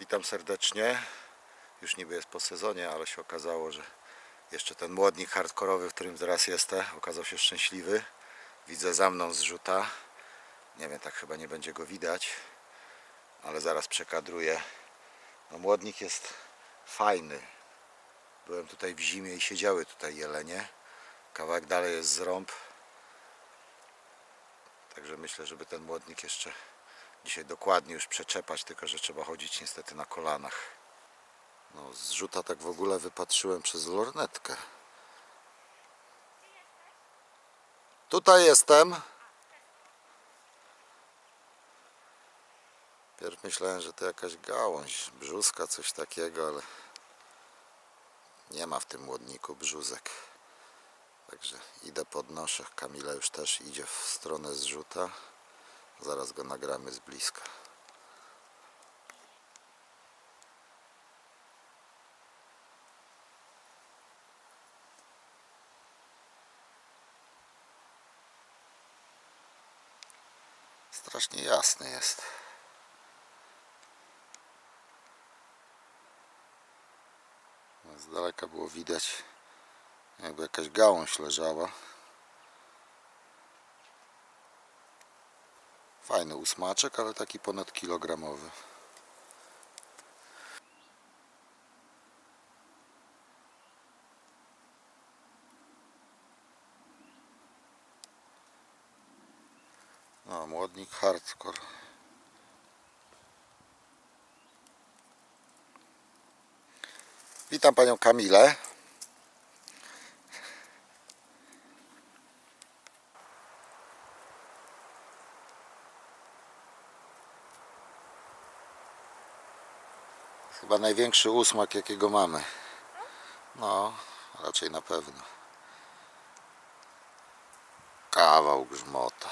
Witam serdecznie. Już niby jest po sezonie, ale się okazało, że jeszcze ten młodnik hardkorowy, w którym teraz jestem, okazał się szczęśliwy. Widzę za mną zrzuta. Nie wiem, tak chyba nie będzie go widać, ale zaraz przekadruję. No młodnik jest fajny. Byłem tutaj w zimie i siedziały tutaj jelenie. Kawałek dalej jest zrąb. Także myślę, żeby ten młodnik jeszcze dzisiaj dokładnie już przeczepać, tylko że trzeba chodzić niestety na kolanach. No, zrzuta tak w ogóle wypatrzyłem przez lornetkę. Tutaj jestem. Pierw myślałem, że to jakaś gałąź, brzuska, coś takiego, ale nie ma w tym młodniku brzuzek. Także idę podnoszę. Kamila już też idzie w stronę zrzuta. Zaraz go nagramy z bliska. Strasznie jasny jest. Z daleka było widać, jakby jakaś gałąź leżała. Fajny ósmaczek, ale taki ponad kilogramowy. No, młodnik hardcore. Witam panią Kamilę. Chyba największy ósmak, jakiego mamy. No, raczej na pewno. Kawał grzmota.